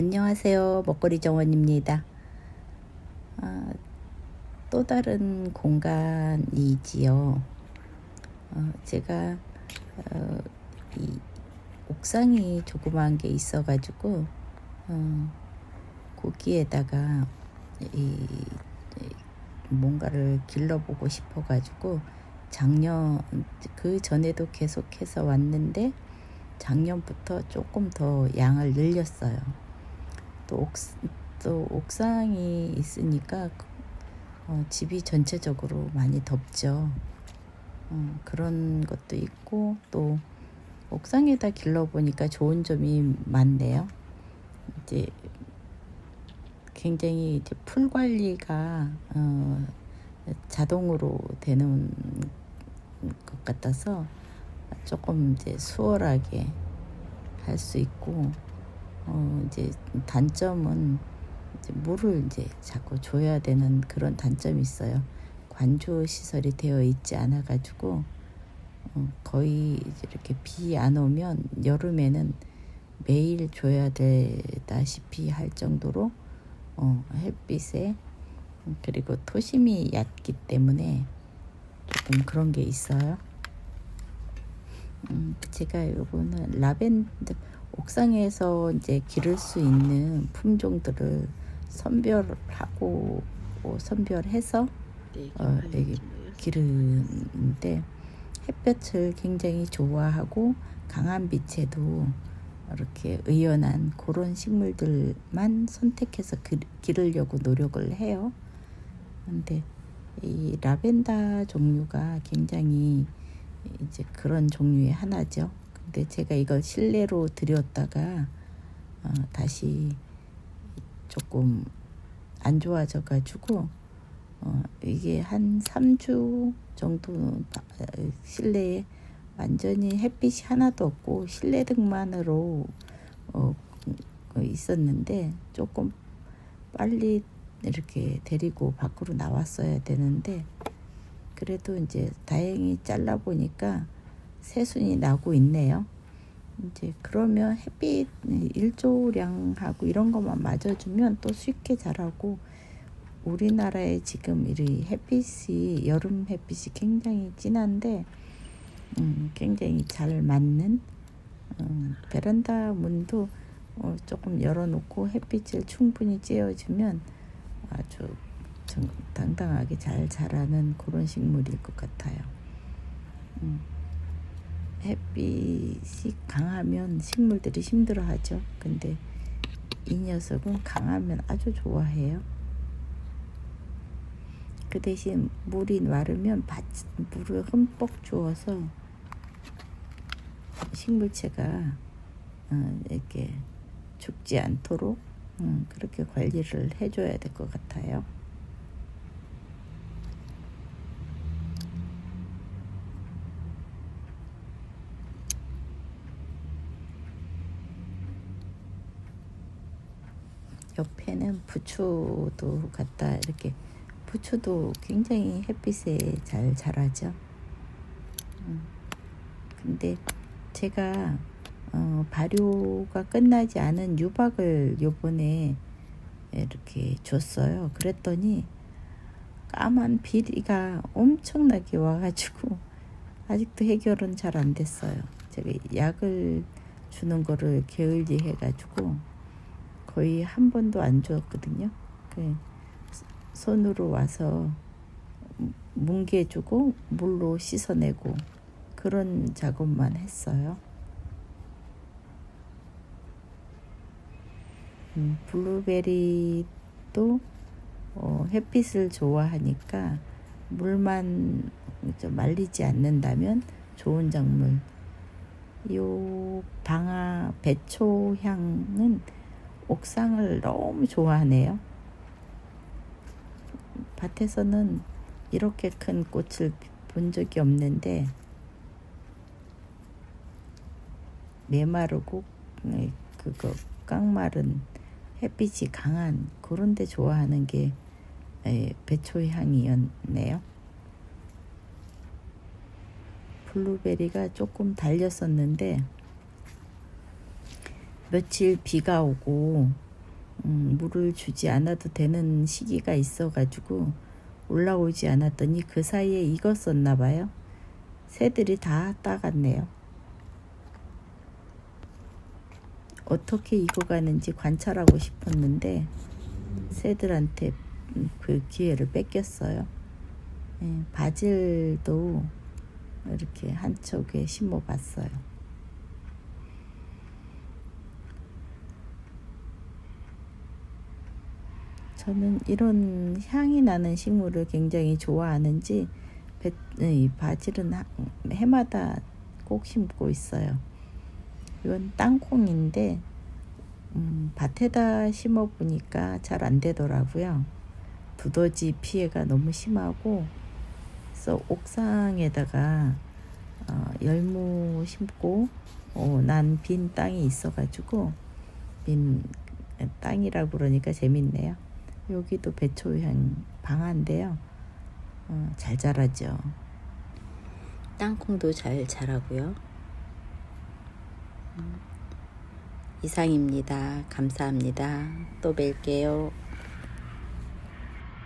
안녕하세요. 먹거리 정원입니다. 아, 또 다른 공간이지요. 어, 제가 어, 이 옥상이 조그만 게 있어가지고 어, 거기에다가 이, 이 뭔가를 길러보고 싶어가지고 작년 그 전에도 계속해서 왔는데 작년부터 조금 더 양을 늘렸어요. 또, 옥, 또 옥상이 있으니까 어, 집이 전체적으로 많이 덥죠. 어, 그런 것도 있고 또 옥상에다 길러보니까 좋은 점이 많네요. 이제 굉장히 이제 풀 관리가 어, 자동으로 되는 것 같아서 조금 이제 수월하게 할 수 있고 어 이제 단점은 이제 물을 이제 자꾸 줘야 되는 그런 단점이 있어요. 관조 시설이 되어 있지 않아 가지고 어 거의 이렇게 비 안 오면 여름에는 매일 줘야 되다시피 할 정도로 어 햇빛에 그리고 토심이 얕기 때문에 조금 그런 게 있어요. 음, 제가 요거는 라벤더 옥상에서 이제 기를 수 있는 품종들을 선별하고 어, 선별해서 어, 여기 기르는데 햇볕을 굉장히 좋아하고 강한 빛에도 이렇게 의연한 그런 식물들만 선택해서 기, 기르려고 노력을 해요. 근데 이 라벤더 종류가 굉장히 이제 그런 종류의 하나죠. 근데 제가 이걸 실내로 들였다가 어, 다시 조금 안 좋아져 가지고 어, 이게 한 3주 정도 실내에 완전히 햇빛이 하나도 없고 실내 등만으로 어, 있었는데 조금 빨리 이렇게 데리고 밖으로 나왔어야 되는데 그래도 이제 다행히 잘라 보니까 새순이 나고 있네요. 이제 그러면 햇빛 일조량하고 이런 것만 맞아주면 또 쉽게 자라고 우리나라에 지금 이 햇빛이 여름 햇빛이 굉장히 진한데 음, 굉장히 잘 맞는 음, 베란다 문도 어, 조금 열어놓고 햇빛을 충분히 쬐어주면 아주 정, 당당하게 잘 자라는 그런 식물일 것 같아요. 음, 햇빛이 강하면 식물들이 힘들어하죠. 근데 이 녀석은 강하면 아주 좋아해요. 그 대신 물이 마르면 물을 흠뻑 주어서 식물체가 어, 이렇게 죽지 않도록 음, 그렇게 관리를 해줘야 될 것 같아요. 옆에는 부추도 갖다 이렇게 부추도 굉장히 햇빛에 잘 자라죠. 음, 근데 제가 어, 발효가 끝나지 않은 유박을 요번에 이렇게 줬어요. 그랬더니 까만 비리가 엄청나게 와가지고 아직도 해결은 잘 안 됐어요. 제가 약을 주는 거를 게을리 해가지고 거의 한 번도 안 주었거든요. 그 손으로 와서 뭉개주고 물로 씻어내고 그런 작업만 했어요. 음, 블루베리도 어, 햇빛을 좋아하니까 물만 좀 말리지 않는다면 좋은 작물. 요 방아 배초 향은 옥상을 너무 좋아하네요. 밭에서는 이렇게 큰 꽃을 본 적이 없는데 메마르고 네, 그거 깡마른 햇빛이 강한 그런 데 좋아하는 게 배초 향이었네요. 블루베리가 조금 달렸었는데 며칠 비가 오고 음, 물을 주지 않아도 되는 시기가 있어가지고 올라오지 않았더니 그 사이에 익었었나 봐요. 새들이 다 따갔네요. 어떻게 익어가는지 관찰하고 싶었는데 새들한테 음, 그 기회를 뺏겼어요. 예, 바질도 이렇게 한 쪽에 심어봤어요. 저는 이런 향이 나는 식물을 굉장히 좋아하는지 배- 이 바질은 하- 해마다 꼭 심고 있어요. 이건 땅콩인데 음, 밭에다 심어 보니까 잘 안 되더라고요. 두더지 피해가 너무 심하고 그래서 옥상에다가 어, 열무 심고 어, 난빈 땅이 있어가지고 빈 땅이라고 그러니까 재밌네요. 여기도 배초향 방아인데요. 어, 잘 자라죠. 땅콩도 잘 자라고요. 음, 이상입니다. 감사합니다. 또 뵐게요.